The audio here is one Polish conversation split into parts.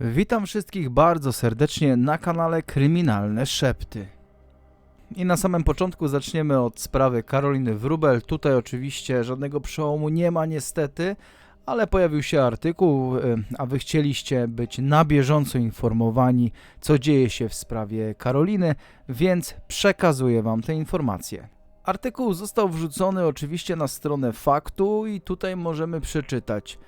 Witam wszystkich bardzo serdecznie na kanale Kryminalne Szepty. I na samym początku zaczniemy od sprawy Karoliny Wrubel. Tutaj oczywiście żadnego przełomu nie ma niestety, ale pojawił się artykuł, y, a wy chcieliście być na bieżąco informowani, co dzieje się w sprawie Karoliny, więc przekazuję wam te informacje. Artykuł został wrzucony oczywiście na stronę faktu i tutaj możemy przeczytać.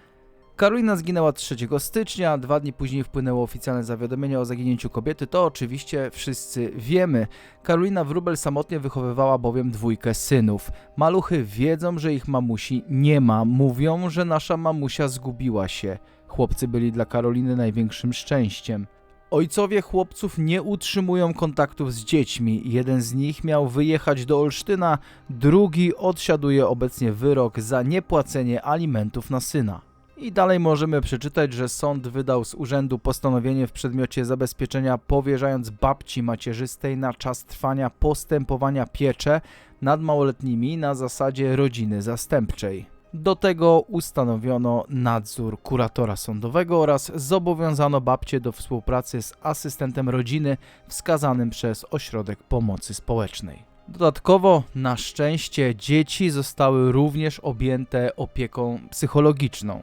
Karolina zginęła 3 stycznia, dwa dni później wpłynęło oficjalne zawiadomienie o zaginięciu kobiety, to oczywiście wszyscy wiemy. Karolina Wróbel samotnie wychowywała bowiem dwójkę synów. Maluchy wiedzą, że ich mamusi nie ma, mówią, że nasza mamusia zgubiła się. Chłopcy byli dla Karoliny największym szczęściem. Ojcowie chłopców nie utrzymują kontaktów z dziećmi. Jeden z nich miał wyjechać do Olsztyna, drugi odsiaduje obecnie wyrok za niepłacenie alimentów na syna. I dalej możemy przeczytać, że sąd wydał z urzędu postanowienie w przedmiocie zabezpieczenia, powierzając babci macierzystej na czas trwania postępowania piecze nad małoletnimi na zasadzie rodziny zastępczej. Do tego ustanowiono nadzór kuratora sądowego oraz zobowiązano babcię do współpracy z asystentem rodziny wskazanym przez Ośrodek Pomocy Społecznej. Dodatkowo, na szczęście, dzieci zostały również objęte opieką psychologiczną.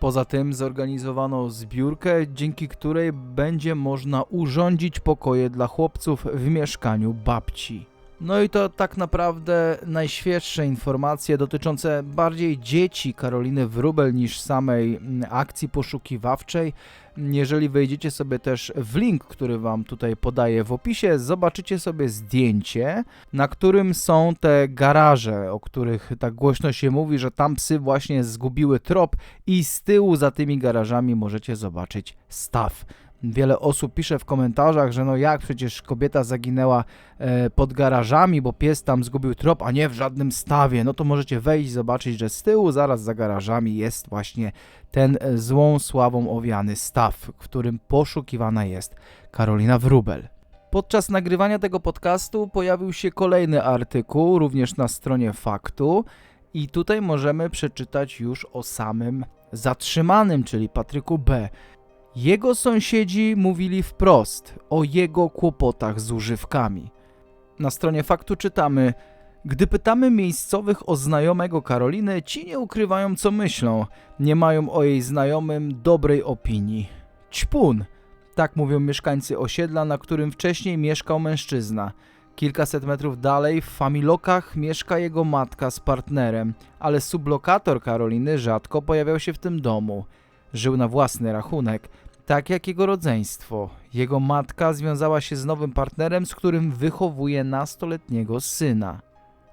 Poza tym zorganizowano zbiórkę, dzięki której będzie można urządzić pokoje dla chłopców w mieszkaniu babci. No i to tak naprawdę najświeższe informacje dotyczące bardziej dzieci Karoliny Wróbel niż samej mm, akcji poszukiwawczej. Jeżeli wejdziecie sobie też w link, który wam tutaj podaję w opisie, zobaczycie sobie zdjęcie, na którym są te garaże, o których tak głośno się mówi, że tam psy właśnie zgubiły trop i z tyłu za tymi garażami możecie zobaczyć staw. Wiele osób pisze w komentarzach, że no jak przecież kobieta zaginęła e, pod garażami, bo pies tam zgubił trop, a nie w żadnym stawie. No to możecie wejść zobaczyć, że z tyłu zaraz za garażami jest właśnie ten e, złą sławą owiany staw, w którym poszukiwana jest Karolina Wrubel. Podczas nagrywania tego podcastu pojawił się kolejny artykuł, również na stronie faktu, i tutaj możemy przeczytać już o samym zatrzymanym, czyli Patryku B. Jego sąsiedzi mówili wprost o jego kłopotach z używkami. Na stronie faktu czytamy: Gdy pytamy miejscowych o znajomego Karoliny, ci nie ukrywają, co myślą. Nie mają o jej znajomym dobrej opinii. Ćpun! Tak mówią mieszkańcy osiedla, na którym wcześniej mieszkał mężczyzna. Kilkaset metrów dalej, w familokach, mieszka jego matka z partnerem, ale sublokator Karoliny rzadko pojawiał się w tym domu. Żył na własny rachunek, tak jak jego rodzeństwo. Jego matka związała się z nowym partnerem, z którym wychowuje nastoletniego syna.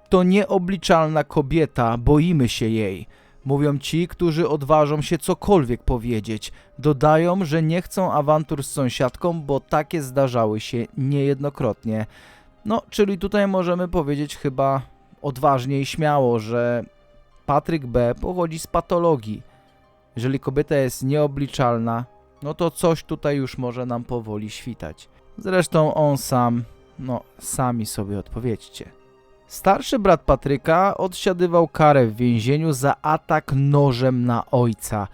To nieobliczalna kobieta, boimy się jej. Mówią ci, którzy odważą się cokolwiek powiedzieć. Dodają, że nie chcą awantur z sąsiadką, bo takie zdarzały się niejednokrotnie. No, czyli tutaj możemy powiedzieć chyba odważnie i śmiało, że Patryk B. pochodzi z patologii. Jeżeli kobieta jest nieobliczalna, no to coś tutaj już może nam powoli świtać. Zresztą on sam, no sami sobie odpowiedzcie. Starszy brat Patryka odsiadywał karę w więzieniu za atak nożem na ojca.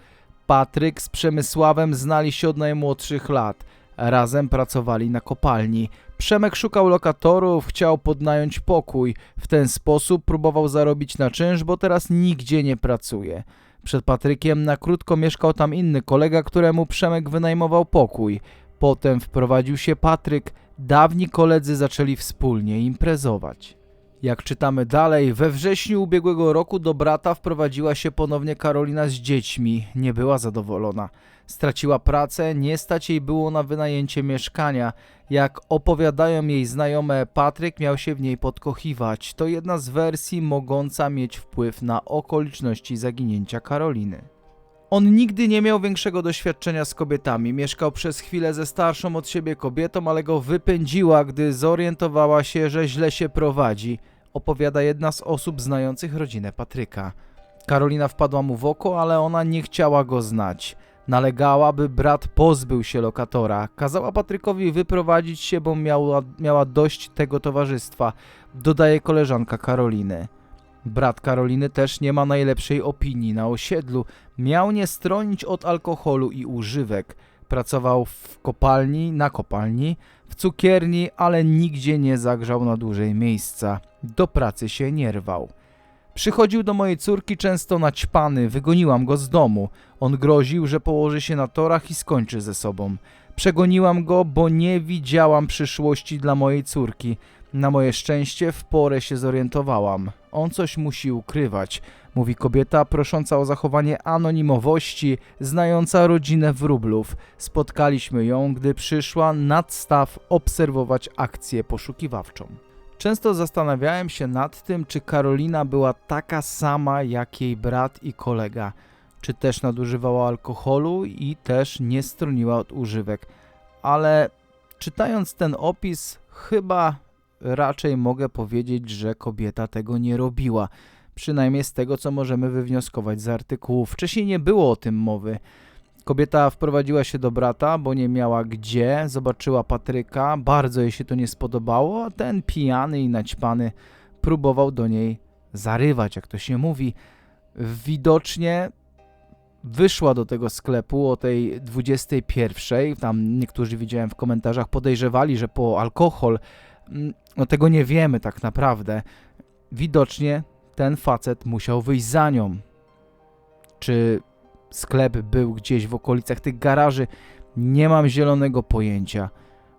Patryk z Przemysławem znali się od najmłodszych lat. Razem pracowali na kopalni. Przemek szukał lokatorów, chciał podnająć pokój. W ten sposób próbował zarobić na czynsz, bo teraz nigdzie nie pracuje. Przed Patrykiem na krótko mieszkał tam inny kolega, któremu Przemek wynajmował pokój. Potem wprowadził się Patryk, dawni koledzy zaczęli wspólnie imprezować. Jak czytamy dalej, we wrześniu ubiegłego roku do brata wprowadziła się ponownie Karolina z dziećmi. Nie była zadowolona. Straciła pracę, nie stać jej było na wynajęcie mieszkania. Jak opowiadają jej znajome, Patryk miał się w niej podkochiwać. To jedna z wersji mogąca mieć wpływ na okoliczności zaginięcia Karoliny. On nigdy nie miał większego doświadczenia z kobietami. Mieszkał przez chwilę ze starszą od siebie kobietą, ale go wypędziła, gdy zorientowała się, że źle się prowadzi. Opowiada jedna z osób znających rodzinę Patryka. Karolina wpadła mu w oko, ale ona nie chciała go znać. Nalegała, by brat pozbył się lokatora. Kazała Patrykowi wyprowadzić się, bo miała, miała dość tego towarzystwa, dodaje koleżanka Karoliny. Brat Karoliny też nie ma najlepszej opinii na osiedlu. Miał nie stronić od alkoholu i używek. Pracował w kopalni, na kopalni, w cukierni, ale nigdzie nie zagrzał na dłużej miejsca. Do pracy się nie rwał. Przychodził do mojej córki często naćpany, wygoniłam go z domu. On groził, że położy się na torach i skończy ze sobą. Przegoniłam go, bo nie widziałam przyszłości dla mojej córki. Na moje szczęście w porę się zorientowałam. On coś musi ukrywać, mówi kobieta prosząca o zachowanie anonimowości, znająca rodzinę wróblów. Spotkaliśmy ją, gdy przyszła nad staw obserwować akcję poszukiwawczą. Często zastanawiałem się nad tym, czy Karolina była taka sama jak jej brat i kolega, czy też nadużywała alkoholu i też nie stroniła od używek. Ale czytając ten opis, chyba raczej mogę powiedzieć, że kobieta tego nie robiła. Przynajmniej z tego, co możemy wywnioskować z artykułów. Wcześniej nie było o tym mowy. Kobieta wprowadziła się do brata, bo nie miała gdzie, zobaczyła Patryka, bardzo jej się to nie spodobało, a ten pijany i naćpany próbował do niej zarywać, jak to się mówi. Widocznie wyszła do tego sklepu o tej 21. Tam niektórzy widziałem w komentarzach podejrzewali, że po alkohol. Mm, no tego nie wiemy tak naprawdę. Widocznie ten facet musiał wyjść za nią. Czy sklep był gdzieś w okolicach tych garaży? Nie mam zielonego pojęcia.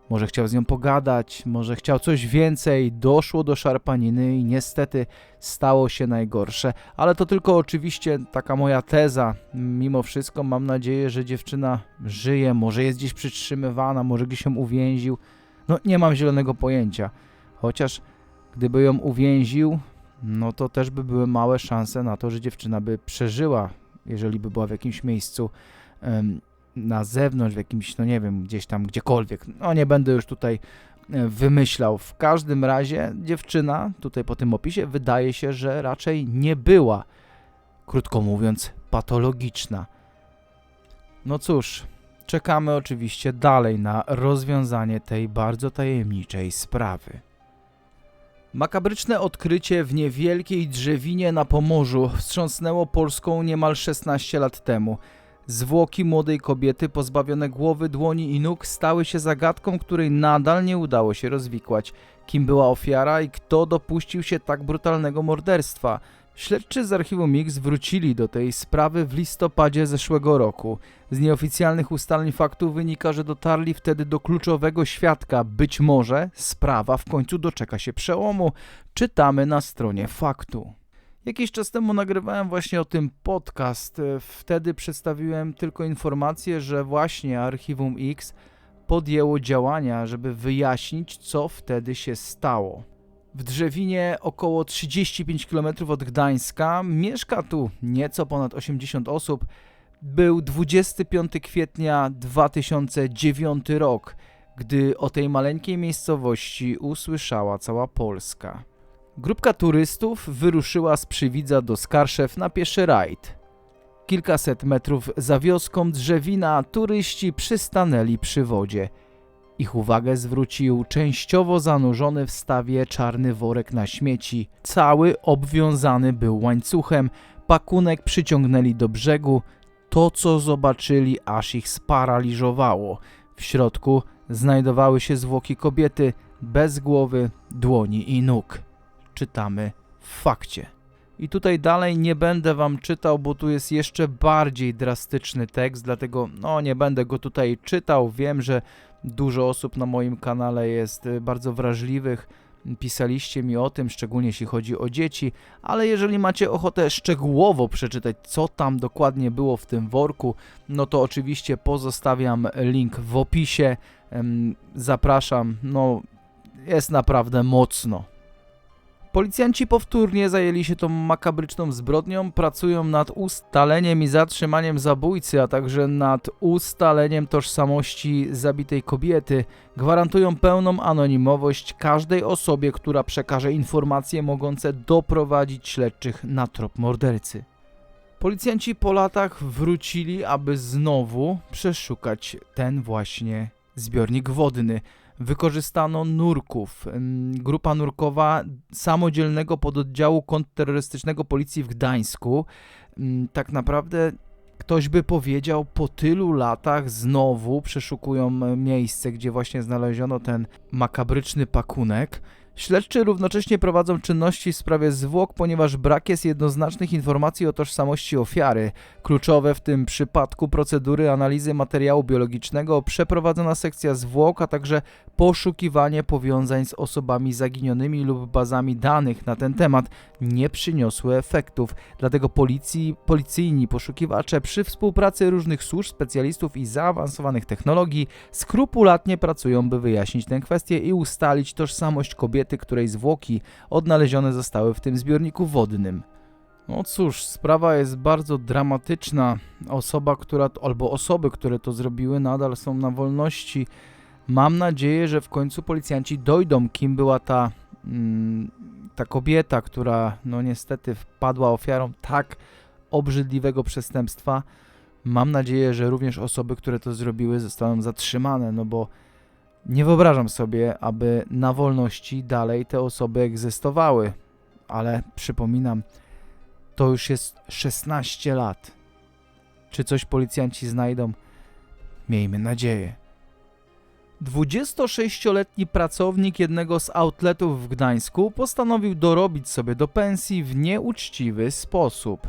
Może chciał z nią pogadać, może chciał coś więcej, doszło do szarpaniny i niestety stało się najgorsze. Ale to tylko oczywiście taka moja teza. Mimo wszystko mam nadzieję, że dziewczyna żyje, może jest gdzieś przytrzymywana, może gdzieś się uwięził. No nie mam zielonego pojęcia. Chociaż gdyby ją uwięził, no to też by były małe szanse na to, że dziewczyna by przeżyła, jeżeli by była w jakimś miejscu na zewnątrz, w jakimś, no nie wiem, gdzieś tam, gdziekolwiek. No nie będę już tutaj e, wymyślał. W każdym razie dziewczyna, tutaj po tym opisie, wydaje się, że raczej nie była, krótko mówiąc, patologiczna. No cóż, czekamy oczywiście dalej na rozwiązanie tej bardzo tajemniczej sprawy. Makabryczne odkrycie w niewielkiej drzewinie na Pomorzu wstrząsnęło Polską niemal 16 lat temu. Zwłoki młodej kobiety pozbawione głowy, dłoni i nóg stały się zagadką, której nadal nie udało się rozwikłać. Kim była ofiara i kto dopuścił się tak brutalnego morderstwa? Śledczy z archiwum Mix wrócili do tej sprawy w listopadzie zeszłego roku. Z nieoficjalnych ustaleń faktów wynika, że dotarli wtedy do kluczowego świadka. Być może sprawa w końcu doczeka się przełomu. Czytamy na stronie faktu. Jakiś czas temu nagrywałem właśnie o tym podcast. Wtedy przedstawiłem tylko informację, że właśnie Archiwum X podjęło działania, żeby wyjaśnić, co wtedy się stało. W Drzewinie, około 35 km od Gdańska, mieszka tu nieco ponad 80 osób. Był 25 kwietnia 2009 rok, gdy o tej maleńkiej miejscowości usłyszała cała Polska. Grupka turystów wyruszyła z Przywidza do Skarszew na pieszy rajd. Kilkaset metrów za wioską Drzewina turyści przystanęli przy wodzie. Ich uwagę zwrócił częściowo zanurzony w stawie czarny worek na śmieci. Cały obwiązany był łańcuchem, pakunek przyciągnęli do brzegu. To, co zobaczyli, aż ich sparaliżowało. W środku znajdowały się zwłoki kobiety bez głowy, dłoni i nóg. Czytamy w fakcie. I tutaj dalej nie będę wam czytał, bo tu jest jeszcze bardziej drastyczny tekst, dlatego no nie będę go tutaj czytał. Wiem, że dużo osób na moim kanale jest y, bardzo wrażliwych. Pisaliście mi o tym, szczególnie jeśli chodzi o dzieci, ale jeżeli macie ochotę szczegółowo przeczytać, co tam dokładnie było w tym worku, no to oczywiście pozostawiam link w opisie. Zapraszam, no jest naprawdę mocno. Policjanci powtórnie zajęli się tą makabryczną zbrodnią, pracują nad ustaleniem i zatrzymaniem zabójcy, a także nad ustaleniem tożsamości zabitej kobiety. Gwarantują pełną anonimowość każdej osobie, która przekaże informacje mogące doprowadzić śledczych na trop mordercy. Policjanci po latach wrócili, aby znowu przeszukać ten właśnie zbiornik wodny wykorzystano nurków. Grupa nurkowa samodzielnego pododdziału kontrterrorystycznego policji w Gdańsku. Tak naprawdę ktoś by powiedział, po tylu latach znowu przeszukują e, miejsce, gdzie właśnie znaleziono ten makabryczny pakunek. Śledczy równocześnie prowadzą czynności w sprawie zwłok, ponieważ brak jest jednoznacznych informacji o tożsamości ofiary. Kluczowe w tym przypadku procedury analizy materiału biologicznego, przeprowadzona sekcja zwłok, a także poszukiwanie powiązań z osobami zaginionymi lub bazami danych na ten temat nie przyniosły efektów. Dlatego policji, policyjni poszukiwacze przy współpracy różnych służb, specjalistów i zaawansowanych technologii skrupulatnie pracują, by wyjaśnić tę kwestię i ustalić tożsamość kobiety, której zwłoki odnalezione zostały w tym zbiorniku wodnym. No cóż, sprawa jest bardzo dramatyczna. Osoba, która, albo osoby, które to zrobiły, nadal są na wolności. Mam nadzieję, że w końcu policjanci dojdą, kim była ta, mm, ta kobieta, która, no niestety, wpadła ofiarą tak obrzydliwego przestępstwa. Mam nadzieję, że również osoby, które to zrobiły, zostaną zatrzymane, no bo nie wyobrażam sobie, aby na wolności dalej te osoby egzystowały. Ale przypominam, to już jest 16 lat. Czy coś policjanci znajdą? Miejmy nadzieję. 26-letni pracownik jednego z outletów w Gdańsku postanowił dorobić sobie do pensji w nieuczciwy sposób.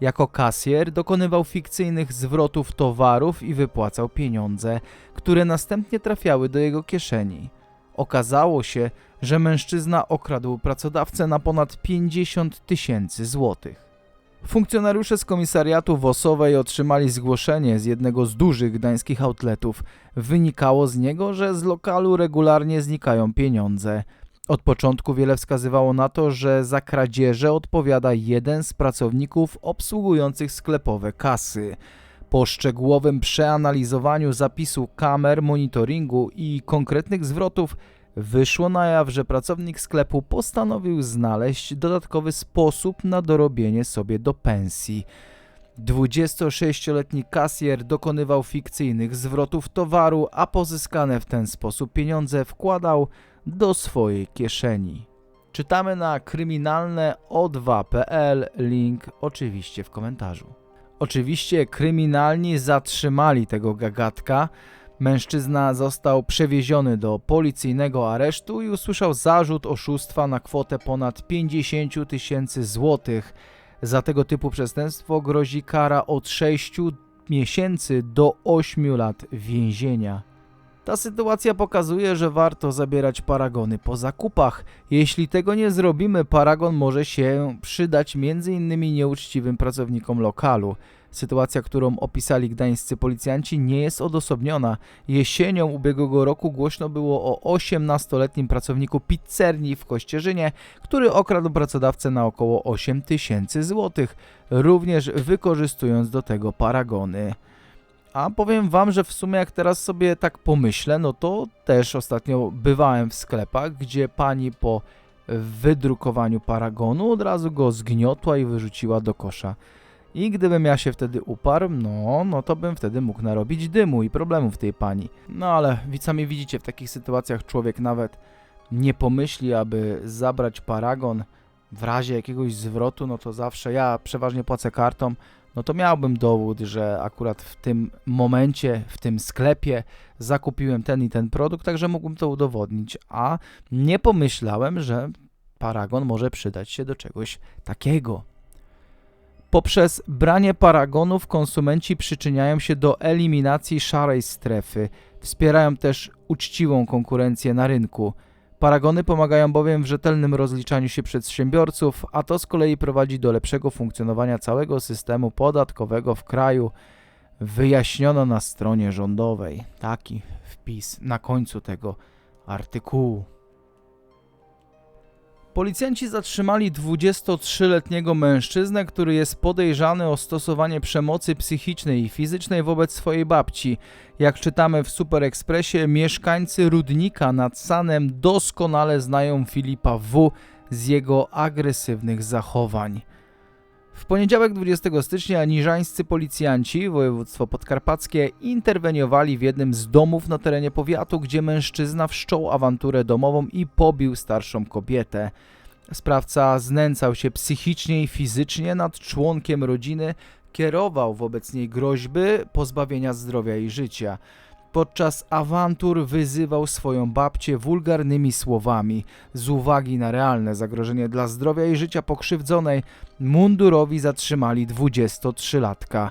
Jako kasjer dokonywał fikcyjnych zwrotów towarów i wypłacał pieniądze, które następnie trafiały do jego kieszeni. Okazało się, że mężczyzna okradł pracodawcę na ponad 50 tysięcy złotych. Funkcjonariusze z komisariatu Wosowej otrzymali zgłoszenie z jednego z dużych gdańskich outletów. Wynikało z niego, że z lokalu regularnie znikają pieniądze. Od początku wiele wskazywało na to, że za kradzieże odpowiada jeden z pracowników obsługujących sklepowe kasy. Po szczegółowym przeanalizowaniu zapisu kamer, monitoringu i konkretnych zwrotów wyszło na jaw, że pracownik sklepu postanowił znaleźć dodatkowy sposób na dorobienie sobie do pensji. 26-letni kasjer dokonywał fikcyjnych zwrotów towaru, a pozyskane w ten sposób pieniądze wkładał do swojej kieszeni. Czytamy na kryminalne o2.pl, link oczywiście w komentarzu. Oczywiście kryminalni zatrzymali tego gagatka. Mężczyzna został przewieziony do policyjnego aresztu i usłyszał zarzut oszustwa na kwotę ponad 50 tysięcy złotych. Za tego typu przestępstwo grozi kara od 6 miesięcy do 8 lat więzienia. Ta sytuacja pokazuje, że warto zabierać paragony po zakupach. Jeśli tego nie zrobimy, paragon może się przydać m.in. nieuczciwym pracownikom lokalu. Sytuacja, którą opisali gdańscy policjanci, nie jest odosobniona. Jesienią ubiegłego roku głośno było o 18-letnim pracowniku pizzerni w Kościerzynie, który okradł pracodawcę na około 8 tysięcy złotych, również wykorzystując do tego paragony. A powiem wam, że w sumie jak teraz sobie tak pomyślę, no to też ostatnio bywałem w sklepach, gdzie pani po wydrukowaniu paragonu od razu go zgniotła i wyrzuciła do kosza. I gdybym ja się wtedy uparł, no, no to bym wtedy mógł narobić dymu i problemów tej pani. No ale sami widzicie, w takich sytuacjach człowiek nawet nie pomyśli, aby zabrać paragon w razie jakiegoś zwrotu, no to zawsze ja przeważnie płacę kartą, no to miałbym dowód, że akurat w tym momencie, w tym sklepie zakupiłem ten i ten produkt, także mógłbym to udowodnić, a nie pomyślałem, że paragon może przydać się do czegoś takiego. Poprzez branie paragonów konsumenci przyczyniają się do eliminacji szarej strefy, wspierają też uczciwą konkurencję na rynku. Paragony pomagają bowiem w rzetelnym rozliczaniu się przedsiębiorców, a to z kolei prowadzi do lepszego funkcjonowania całego systemu podatkowego w kraju. Wyjaśniono na stronie rządowej. Taki wpis na końcu tego artykułu. Policjanci zatrzymali 23-letniego mężczyznę, który jest podejrzany o stosowanie przemocy psychicznej i fizycznej wobec swojej babci. Jak czytamy w Super Expressie, mieszkańcy Rudnika nad Sanem doskonale znają Filipa W. z jego agresywnych zachowań. W poniedziałek 20 stycznia niżańscy policjanci województwo podkarpackie interweniowali w jednym z domów na terenie powiatu, gdzie mężczyzna wszczął awanturę domową i pobił starszą kobietę. Sprawca znęcał się psychicznie i fizycznie nad członkiem rodziny, kierował wobec niej groźby pozbawienia zdrowia i życia. Podczas awantur wyzywał swoją babcię wulgarnymi słowami. Z uwagi na realne zagrożenie dla zdrowia i życia pokrzywdzonej, mundurowi zatrzymali 23-latka.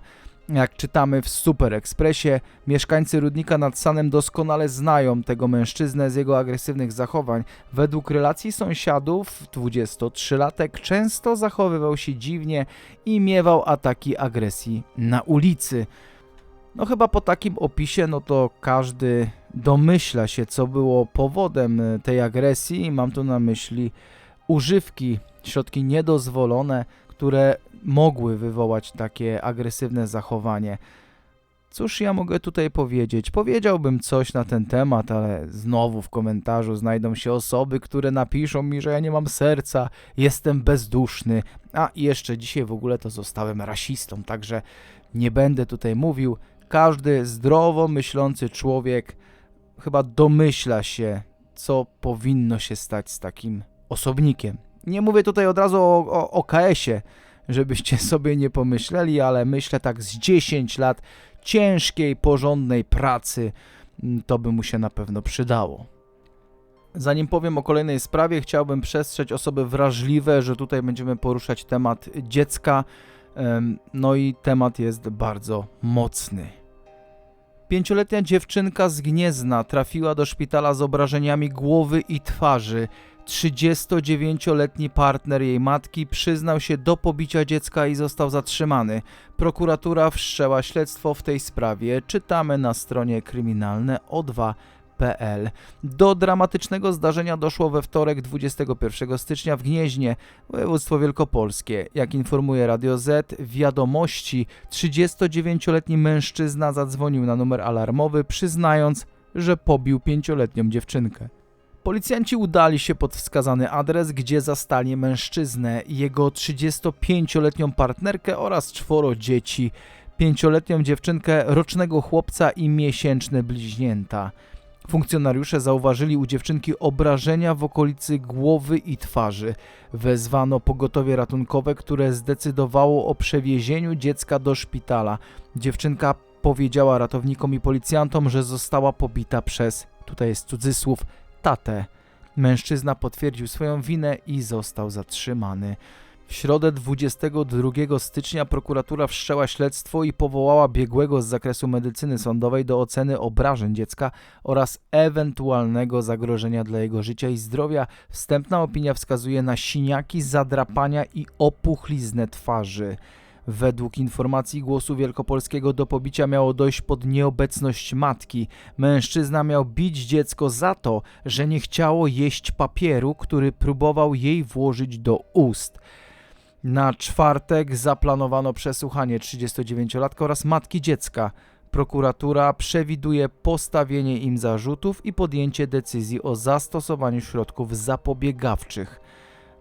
Jak czytamy w Super Expressie, mieszkańcy Rudnika nad Sanem doskonale znają tego mężczyznę z jego agresywnych zachowań. Według relacji sąsiadów, 23-latek często zachowywał się dziwnie i miewał ataki agresji na ulicy. No chyba po takim opisie, no to każdy domyśla się, co było powodem e, tej agresji. Mam tu na myśli używki, środki niedozwolone, które mogły wywołać takie agresywne zachowanie. Cóż ja mogę tutaj powiedzieć? Powiedziałbym coś na ten temat, ale znowu w komentarzu znajdą się osoby, które napiszą mi, że ja nie mam serca, jestem bezduszny, a jeszcze dzisiaj w ogóle to zostałem rasistą, także nie będę tutaj mówił. Każdy zdrowo myślący człowiek chyba domyśla się, co powinno się stać z takim osobnikiem. Nie mówię tutaj od razu o, o, o KS-ie, żebyście sobie nie pomyśleli, ale myślę tak z 10 lat ciężkiej, porządnej pracy, mm, to by mu się na pewno przydało. Zanim powiem o kolejnej sprawie, chciałbym przestrzec osoby wrażliwe, że tutaj będziemy poruszać temat dziecka. No i temat jest bardzo mocny. Pięcioletnia dziewczynka z Gniezna trafiła do szpitala z obrażeniami głowy i twarzy. 39-letni partner jej matki przyznał się do pobicia dziecka i został zatrzymany. Prokuratura wszczęła śledztwo w tej sprawie. Czytamy na stronie kryminalne o2.pl. Do dramatycznego zdarzenia doszło we wtorek 21 stycznia w Gnieźnie, województwo wielkopolskie. Jak informuje Radio Z, wiadomości 39-letni mężczyzna zadzwonił na numer alarmowy, przyznając, że pobił pięcioletnią dziewczynkę. Policjanci udali się pod wskazany adres, gdzie zastali mężczyznę, jego 35-letnią partnerkę oraz czworo dzieci, pięcioletnią dziewczynkę, rocznego chłopca i miesięczne bliźnięta. Funkcjonariusze zauważyli u dziewczynki obrażenia w okolicy głowy i twarzy. Wezwano pogotowie ratunkowe, które zdecydowało o przewiezieniu dziecka do szpitala. Dziewczynka powiedziała ratownikom i policjantom, że została pobita przez, tutaj jest cudzysłów, tatę. Mężczyzna potwierdził swoją winę i został zatrzymany. W środę 22 stycznia prokuratura wszczęła śledztwo i powołała biegłego z zakresu medycyny sądowej do oceny obrażeń dziecka oraz ewentualnego zagrożenia dla jego życia i zdrowia. Wstępna opinia wskazuje na siniaki, zadrapania i opuchliznę twarzy. Według informacji Głosu Wielkopolskiego do pobicia miało dojść pod nieobecność matki. Mężczyzna miał bić dziecko za to, że nie chciało jeść papieru, który próbował jej włożyć do ust. Na czwartek zaplanowano przesłuchanie 39-latka oraz matki dziecka. Prokuratura przewiduje postawienie im zarzutów i podjęcie decyzji o zastosowaniu środków zapobiegawczych.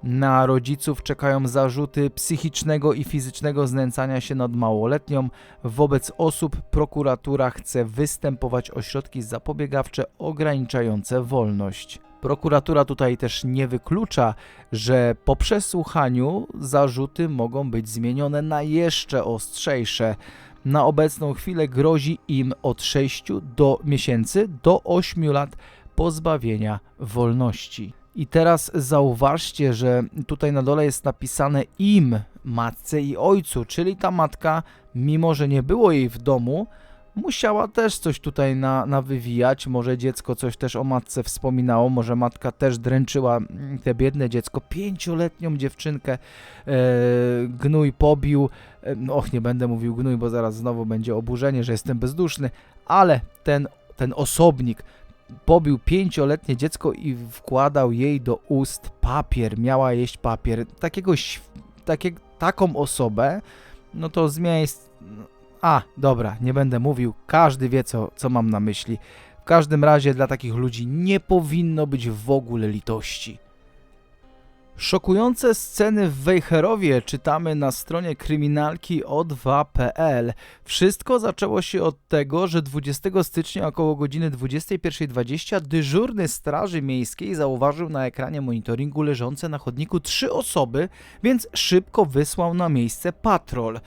Na rodziców czekają zarzuty psychicznego i fizycznego znęcania się nad małoletnią. Wobec osób prokuratura chce występować o środki zapobiegawcze ograniczające wolność. Prokuratura tutaj też nie wyklucza, że po przesłuchaniu zarzuty mogą być zmienione na jeszcze ostrzejsze. Na obecną chwilę grozi im od 6 do miesięcy do 8 lat pozbawienia wolności. I teraz zauważcie, że tutaj na dole jest napisane im, matce i ojcu, czyli ta matka, mimo że nie było jej w domu, musiała też coś tutaj na, nawywijać. Może dziecko coś też o matce wspominało, może matka też dręczyła mm, te biedne dziecko, pięcioletnią dziewczynkę, e, gnój pobił. E, no, och, nie będę mówił gnój, bo zaraz znowu będzie oburzenie, że jestem bezduszny, ale ten, ten osobnik pobił pięcioletnie dziecko i wkładał jej do ust papier, miała jeść papier. Takiego, takie, taką osobę, no to z miejsc... A, dobra, nie będę mówił, każdy wie co, co mam na myśli. W każdym razie dla takich ludzi nie powinno być w ogóle litości. Szokujące sceny w Wejherowie czytamy na stronie kryminalki o2.pl. Wszystko zaczęło się od tego, że 20 stycznia około godziny 21.20 dyżurny Straży Miejskiej zauważył na ekranie monitoringu leżące na chodniku trzy osoby, więc szybko wysłał na miejsce patrol.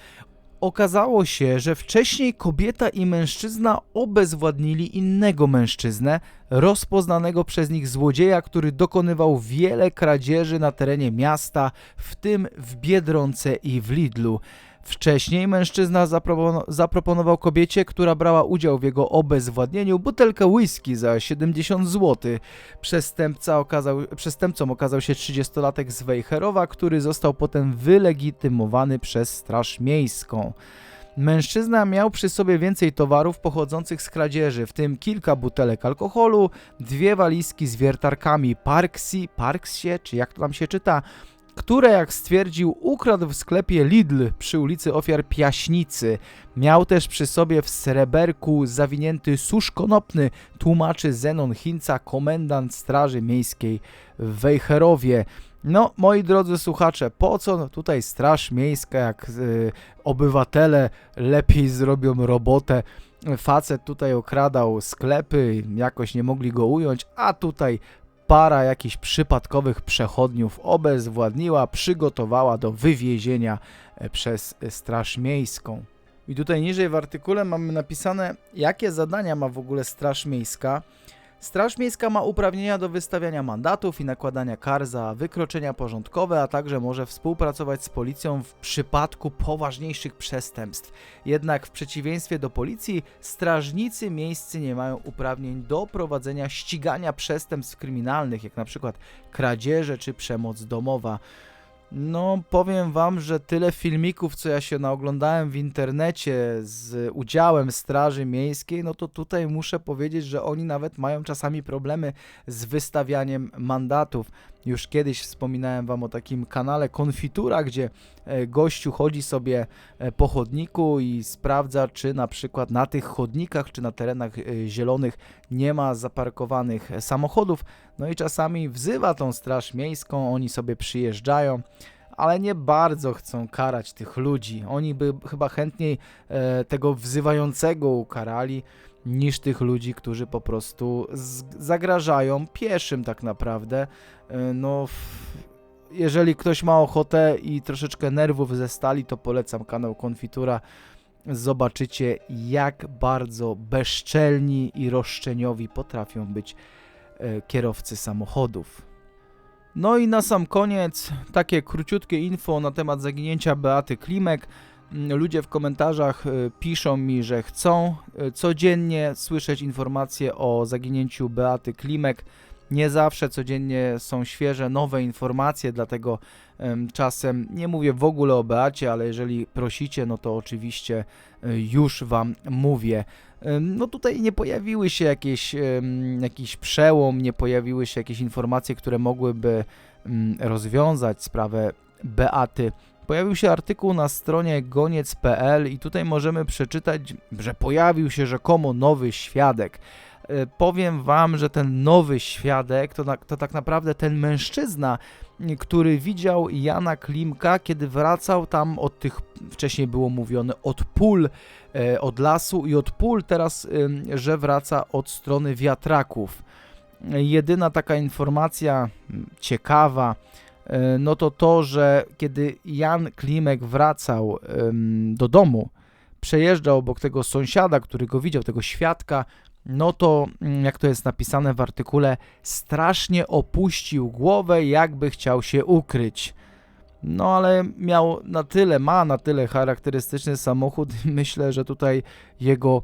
Okazało się, że wcześniej kobieta i mężczyzna obezwładnili innego mężczyznę, rozpoznanego przez nich złodzieja, który dokonywał wiele kradzieży na terenie miasta, w tym w Biedronce i w Lidlu. Wcześniej mężczyzna zapropono- zaproponował kobiecie, która brała udział w jego obezwładnieniu, butelkę whisky za 70 zł. Przestępca okazał, przestępcą okazał się 30-latek z Wejherowa, który został potem wylegitymowany przez Straż Miejską. Mężczyzna miał przy sobie więcej towarów pochodzących z kradzieży, w tym kilka butelek alkoholu, dwie walizki z wiertarkami Parksi, Parksie, czy jak to tam się czyta, które, jak stwierdził, ukradł w sklepie Lidl przy ulicy Ofiar Piaśnicy. Miał też przy sobie w sreberku zawinięty susz konopny, tłumaczy Zenon Hinca, komendant Straży Miejskiej w Wejherowie. No, moi drodzy słuchacze, po co tutaj Straż Miejska, jak y, obywatele lepiej zrobią robotę? Facet tutaj okradał sklepy, jakoś nie mogli go ująć, a tutaj para jakichś przypadkowych przechodniów obezwładniła, przygotowała do wywiezienia e, przez Straż Miejską. I tutaj niżej w artykule mamy napisane, jakie zadania ma w ogóle Straż Miejska. Straż Miejska ma uprawnienia do wystawiania mandatów i nakładania kar za wykroczenia porządkowe, a także może współpracować z policją w przypadku poważniejszych przestępstw. Jednak w przeciwieństwie do policji, strażnicy miejscy nie mają uprawnień do prowadzenia ścigania przestępstw kryminalnych, jak na przykład kradzieże czy przemoc domowa. No, powiem wam, że tyle filmików, co ja się naoglądałem w internecie z udziałem Straży Miejskiej, no to tutaj muszę powiedzieć, że oni nawet mają czasami problemy z wystawianiem mandatów. Już kiedyś wspominałem wam o takim kanale Konfitura, gdzie e, gościu chodzi sobie e, po chodniku i sprawdza, czy na przykład na tych chodnikach, czy na terenach e, zielonych nie ma zaparkowanych samochodów. No i czasami wzywa tą straż miejską, oni sobie przyjeżdżają, ale nie bardzo chcą karać tych ludzi. Oni by chyba chętniej tego wzywającego ukarali niż tych ludzi, którzy po prostu zagrażają pieszym tak naprawdę. E, no, jeżeli ktoś ma ochotę i troszeczkę nerwów ze stali, to polecam kanał Konfitura. Zobaczycie, jak bardzo bezczelni i roszczeniowi potrafią być e, kierowcy samochodów. No i na sam koniec takie króciutkie info na temat zaginięcia Beaty Klimek. Ludzie w komentarzach e, piszą mi, że chcą e, codziennie słyszeć informacje o zaginięciu Beaty Klimek. Nie zawsze codziennie są świeże, nowe informacje, dlatego em, czasem nie mówię w ogóle o Beacie, ale jeżeli prosicie, no to oczywiście e, już Wam mówię. No tutaj nie pojawiły się jakieś, jakiś przełom, nie pojawiły się jakieś informacje, które mogłyby mm, rozwiązać sprawę Beaty. Pojawił się artykuł na stronie goniec.pl i tutaj możemy przeczytać, że pojawił się rzekomo nowy świadek. E, Powiem wam, że ten nowy świadek to, to tak naprawdę ten mężczyzna, który widział Jana Klimka, kiedy wracał tam od tych, wcześniej było mówione, od pól e, od lasu i od pól teraz, że wraca od strony wiatraków. Jedyna taka informacja ciekawa, no to to, że kiedy Jan Klimek wracał do domu, przejeżdżał obok tego sąsiada, który go widział, tego świadka, no to, mm, jak to jest napisane w artykule, strasznie opuścił głowę, jakby chciał się ukryć. No ale miał na tyle, ma na tyle charakterystyczny samochód, myślę, że tutaj jego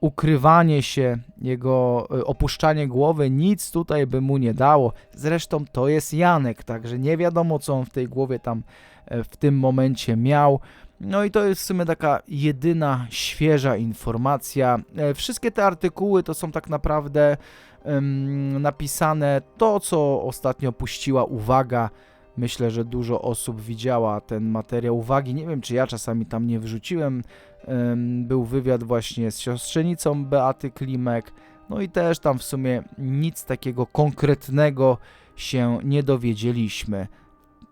ukrywanie się, jego y, opuszczanie głowy nic tutaj by mu nie dało. Zresztą to jest Janek, także nie wiadomo co on w tej głowie tam e, w tym momencie miał. No i to jest w sumie taka jedyna świeża informacja. E, Wszystkie te artykuły to są tak naprawdę em, napisane to, co ostatnio puściła uwaga. Myślę, że dużo osób widziała ten materiał uwagi. Nie wiem, czy ja czasami tam nie wrzuciłem. Em, Był wywiad właśnie z siostrzenicą Beaty Klimek. No i też tam w sumie nic takiego konkretnego się nie dowiedzieliśmy.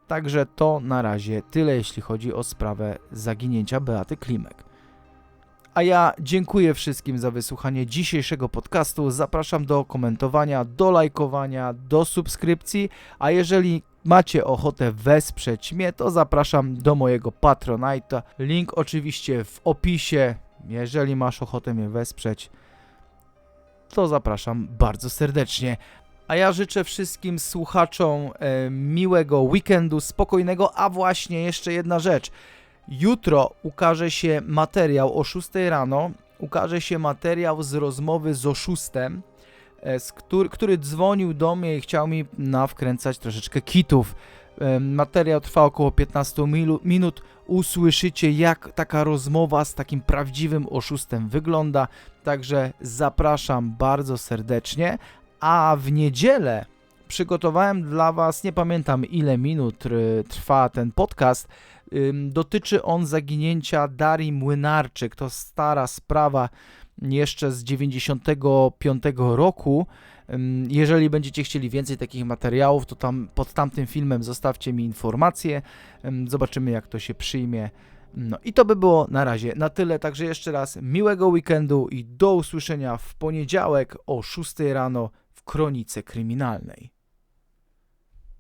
Także to na razie tyle, jeśli chodzi o sprawę zaginięcia Beaty Klimek. A ja dziękuję wszystkim za wysłuchanie dzisiejszego podcastu. Zapraszam do komentowania, do lajkowania, do subskrypcji. A jeżeli macie ochotę wesprzeć mnie, to zapraszam do mojego Patronite'a. Link oczywiście w opisie. Jeżeli masz ochotę mnie wesprzeć, to zapraszam bardzo serdecznie. A ja życzę wszystkim słuchaczom e, miłego weekendu, spokojnego, a właśnie jeszcze jedna rzecz. Jutro ukaże się materiał o 6 rano, ukaże się materiał z rozmowy z oszustem, e, który, który dzwonił do mnie i chciał mi nawkręcać troszeczkę kitów. E, Materiał trwa około 15 milu- minut. Usłyszycie, jak taka rozmowa z takim prawdziwym oszustem wygląda. Także zapraszam bardzo serdecznie. A w niedzielę przygotowałem dla Was, nie pamiętam ile minut y, trwa ten podcast. Dotyczy on zaginięcia Darii Młynarczyk. To stara sprawa jeszcze z 95 roku. Jeżeli będziecie chcieli więcej takich materiałów, to tam pod tamtym filmem zostawcie mi informacje. Ym, Zobaczymy, jak to się przyjmie. No i to by było na razie na tyle. Także jeszcze raz miłego weekendu i do usłyszenia w poniedziałek o 6 rano w Kronice Kryminalnej.